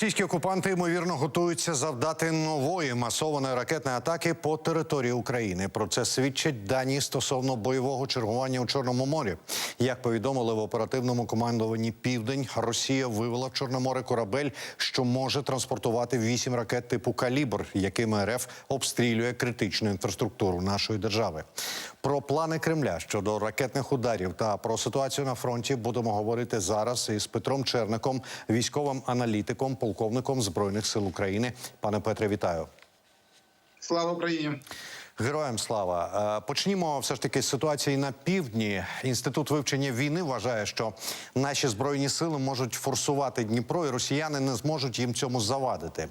Російські окупанти ймовірно готуються завдати нової масованої ракетної атаки по території України. Про це свідчать дані стосовно бойового чергування у Чорному морі. Як повідомили в оперативному командуванні Південь, Росія вивела в Чорне море корабель, що може транспортувати вісім ракет типу калібр, якими РФ обстрілює критичну інфраструктуру нашої держави. Про плани Кремля щодо ракетних ударів та про ситуацію на фронті будемо говорити зараз із Петром Черником, військовим аналітиком, полковником збройних сил України. Пане Петре, вітаю. Слава Україні! Героям слава Е, почнімо все ж таки з ситуації на півдні. Інститут вивчення війни вважає, що наші збройні сили можуть форсувати Дніпро, і росіяни не зможуть їм цьому завадити.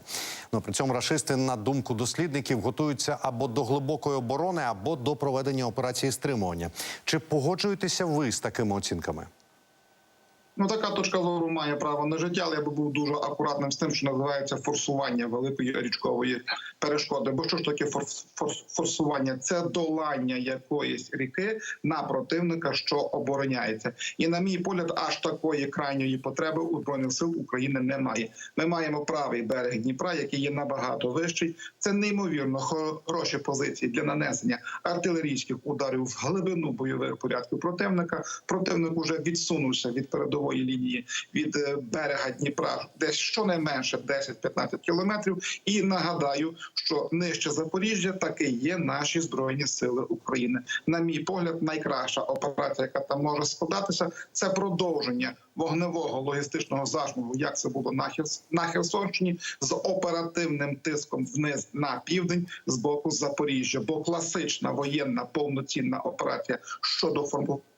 Ну при цьому рашисти, на думку дослідників, готуються або до глибокої оборони, або до проведення операції стримування. Чи погоджуєтеся ви з такими оцінками? Ну така точка зору має право на життя, але я би був дуже акуратним з тим, що називається форсування великої річкової перешкоди. Бо що ж таке форс, форс, форсування? Це долання якоїсь ріки на противника, що обороняється. І на мій погляд, аж такої крайньої потреби у збройних сил України немає. Ми маємо правий берег Дніпра, який є набагато вищий. Це неймовірно хороші позиції для нанесення артилерійських ударів в глибину бойових порядків противника. Противник уже відсунувся від передової лінії від е, берега Дніпра, десь щонайменше 10-15 кілометрів. І нагадаю, що нижче Запоріжжя таки є наші збройні сили України. На мій погляд, найкраща операція, яка там може складатися, це продовження вогневого логістичного зажму, як це було на Херс- на Херсонщині, з оперативним тиском вниз на південь з боку Запоріжжя. Бо класична воєнна повноцінна операція щодо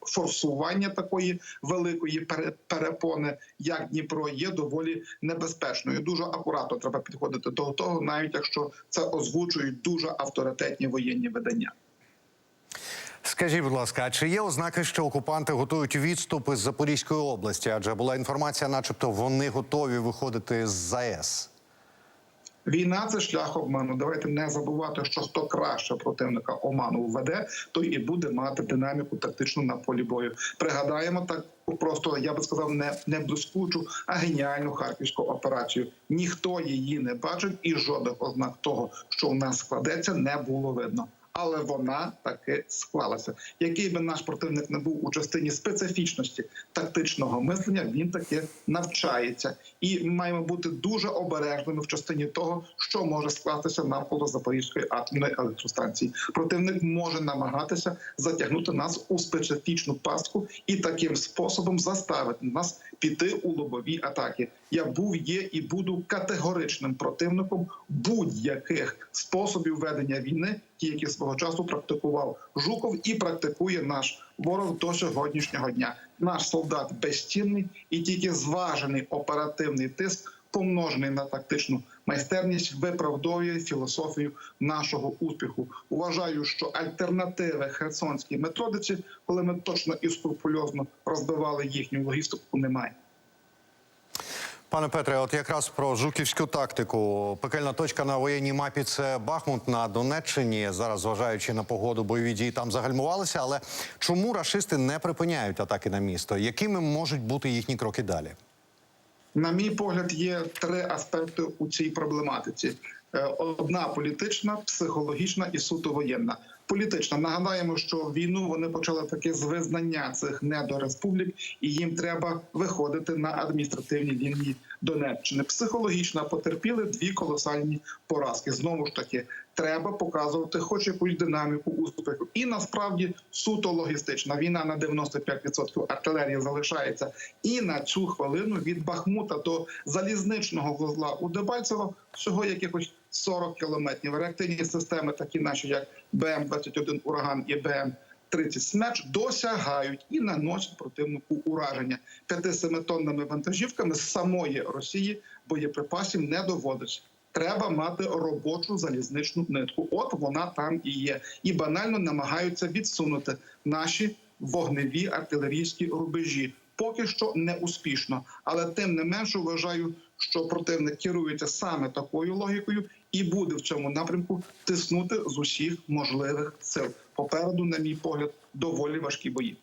форсування такої великої пере- перепони, як Дніпро, є доволі небезпечною. Дуже акуратно треба підходити до того, навіть якщо це озвучують дуже авторитетні воєнні видання. Скажіть, будь ласка, а чи є ознаки, що окупанти готують відступ із Запорізької області? Адже була інформація, начебто, вони готові виходити з ЗАЕС. Війна це шлях обману. Давайте не забувати, що хто краще противника оману введе, той і буде мати динаміку тактичну на полі бою. Пригадаємо так просто, я би сказав, не, не блискучу, а геніальну харківську операцію. Ніхто її не бачив, і жодних ознак того, що у нас складеться, не було видно. Але вона таки склалася. Який би наш противник не був у частині специфічності тактичного мислення, він таки навчається, і маємо бути дуже обережними в частині того, що може скластися навколо Запорізької атомної електростанції. Противник може намагатися затягнути нас у специфічну пастку і таким способом заставити нас піти у лобові атаки. Я був, є і буду категоричним противником будь-яких способів ведення війни, ті, які свого часу практикував Жуков і практикує наш ворог до сьогоднішнього дня. Наш солдат безцінний і тільки зважений оперативний тиск, помножений на тактичну майстерність, виправдовує філософію нашого успіху. Вважаю, що альтернативи херсонській методиці, коли ми точно і скрупульозно розбивали їхню логістику, немає. Пане Петре, от якраз про жуківську тактику. Пекельна точка на воєнній мапі це Бахмут на Донеччині. Зараз, зважаючи на погоду, бойові дії там загальмувалися. Але чому рашисти не припиняють атаки на місто? Якими можуть бути їхні кроки далі? На мій погляд, є три аспекти у цій проблематиці: Е, одна політична, психологічна і суто воєнна. Політична нагадаємо, що війну вони почали таки з визнання цих недореспублік, і їм треба виходити на адміністративні лінії Донеччини. Психологічна потерпіли дві колосальні поразки. Знову ж таки, треба показувати хоч якусь динаміку успіху. І насправді суто логістична війна на 95% артилерії залишається. І на цю хвилину від Бахмута до залізничного вузла у Дебальцево всього якихось 40 кілометрів. Реактивні системи, такі наші як БМ-21 ураган і БМ. 30 смерч досягають і наносять противнику ураження 5-7 тоннами вантажівками з самої Росії боєприпасів не доводиться. Треба мати робочу залізничну нитку. От вона там і є, і банально намагаються відсунути наші вогневі артилерійські рубежі. Поки що не успішно, але тим не менше вважаю, що противник керується саме такою логікою і буде в цьому напрямку тиснути з усіх можливих сил. Попереду, на мій погляд, доволі важкі бої.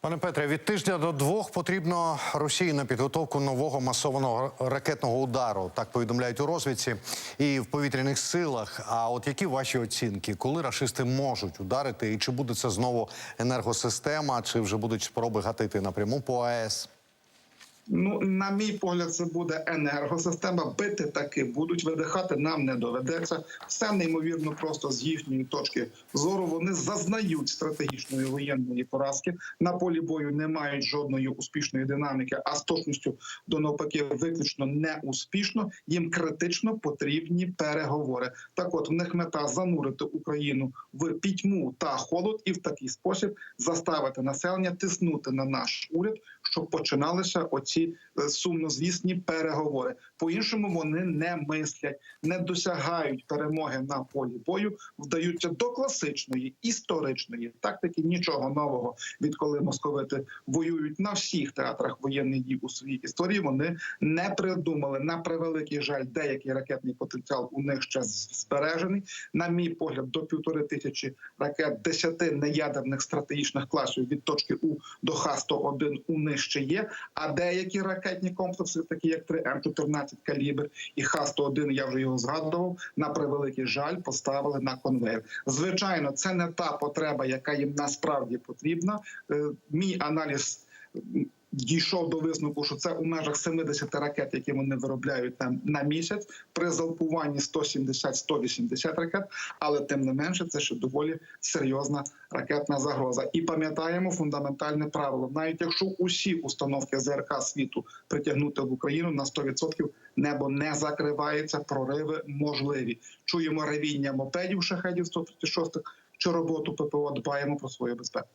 Пане Петре, від тижня до двох потрібно Росії на підготовку нового масованого ракетного удару. Так повідомляють у розвідці і в повітряних силах. А от які ваші оцінки, коли рашисти можуть ударити, і чи буде це знову енергосистема, чи вже будуть спроби гатити напряму по АЕС? Ну, на мій погляд, це буде енергосистема. Бити таки будуть, видихати нам не доведеться. Все неймовірно просто з їхньої точки зору. Вони зазнають стратегічної воєнної поразки. На полі бою не мають жодної успішної динаміки, а з точністю до навпаки виключно неуспішно. Їм критично потрібні переговори. Так, от в них мета занурити Україну в пітьму та холод, і в такий спосіб заставити населення тиснути на наш уряд, щоб починалися оці е, сумнозвісні переговори. По іншому вони не мислять, не досягають перемоги на полі бою, вдаються до класичної історичної тактики. Нічого нового, відколи московити воюють на всіх театрах воєнних дій у своїй історії. Вони не придумали на превеликий жаль, деякий ракетний потенціал у них ще збережений. На мій погляд, до півтори тисячі ракет, десяти неядерних стратегічних класів від точки У до Х-101 у них ще є. А деякі ракетні комплекси, такі як 3М14 калібр і Х-101, я вже його згадував, на превеликий жаль поставили на конвейер. Звичайно, це не та потреба, яка їм насправді потрібна. Е, Мій аналіз. Дійшов до висновку, що це у межах 70 ракет, які вони виробляють там на місяць при залпуванні 170-180 ракет, але тим не менше це ще доволі серйозна ракетна загроза. І пам'ятаємо фундаментальне правило: навіть якщо усі установки ЗРК світу притягнути в Україну на 100% небо не закривається, прориви можливі. Чуємо ревіння мопедів шахедів 136 чи роботу ППО. Дбаємо про свою безпеку.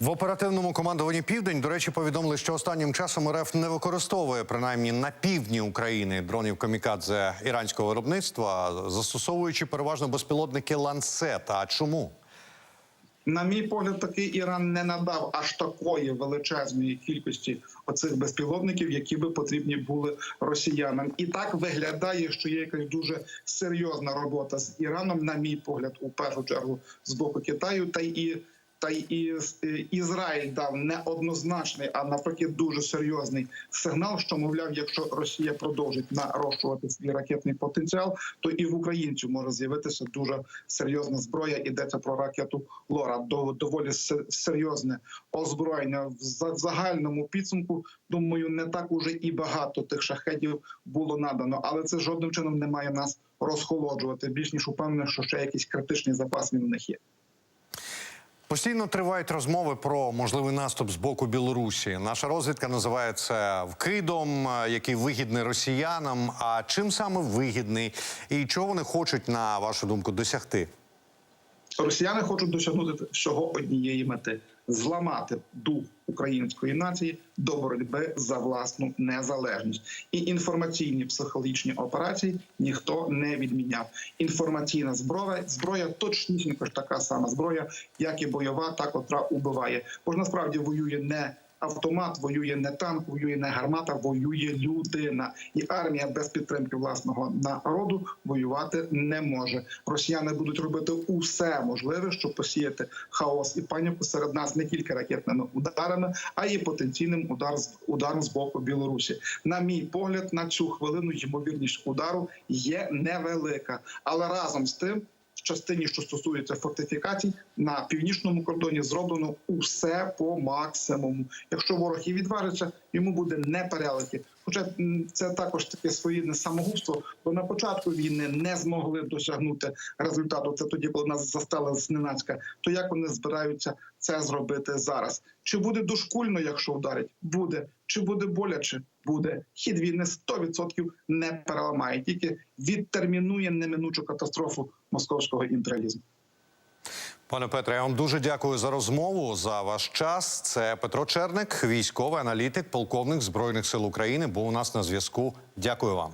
В оперативному командуванні Південь, до речі, повідомили, що останнім часом РФ не використовує принаймні на півдні України дронів камікадзе іранського виробництва, застосовуючи переважно безпілотники ланцет. А чому? На мій погляд, такий Іран не надав аж такої величезної кількості оцих безпілотників, які би потрібні були росіянам. І так виглядає, що є якась дуже серйозна робота з Іраном, на мій погляд, у першу чергу з боку Китаю, та і. Та і Ізраїль дав неоднозначний, а навпаки, дуже серйозний сигнал, що мовляв, якщо Росія продовжить нарощувати свій ракетний потенціал, то і в українців може з'явитися дуже серйозна зброя. Йдеться про ракету Лора. До доволі серйозне озброєння в в загальному підсумку. Думаю, не так уже і багато тих шахетів було надано, але це жодним чином не має нас розхолоджувати. Більш ніж упевнений, що ще якийсь критичний запас він в них є. Постійно тривають розмови про можливий наступ з боку Білорусі. Наша розвідка називає це вкидом, який вигідний росіянам. А чим саме вигідний і чого вони хочуть, на вашу думку, досягти? Росіяни хочуть досягнути всього однієї мети зламати дух української нації до боротьби за власну незалежність. І інформаційні психологічні операції ніхто не відміняв. Інформаційна зброя зброя точнісінько ж така сама зброя, як і бойова, та котра убиває. Бо ж насправді воює не. Автомат воює не танк, воює не гармата, воює людина, і армія без підтримки власного народу воювати не може. Росіяни будуть робити усе можливе, щоб посіяти хаос і паніку серед нас не тільки ракетними ударами, а й потенційним удар ударом з боку Білорусі. На мій погляд, на цю хвилину ймовірність удару є невелика, але разом з тим. Частині, що стосується фортифікацій, на північному кордоні зроблено усе по максимуму. Якщо ворог і відважиться, йому буде непереливки. Хоча це також таке своєрідне самогубство, бо на початку війни не змогли досягнути результату. Це тоді, коли нас застали зненацька. То як вони збираються це зробити зараз? Чи буде дошкульно, якщо вдарить? Буде. Чи буде боляче? Буде. Хід війни 100% не переламає, тільки відтермінує неминучу катастрофу московського імперіалізму. Пане Петре, я вам дуже дякую за розмову за ваш час. Це Петро Черник, військовий аналітик, полковник збройних сил України. Був у нас на зв'язку. Дякую вам.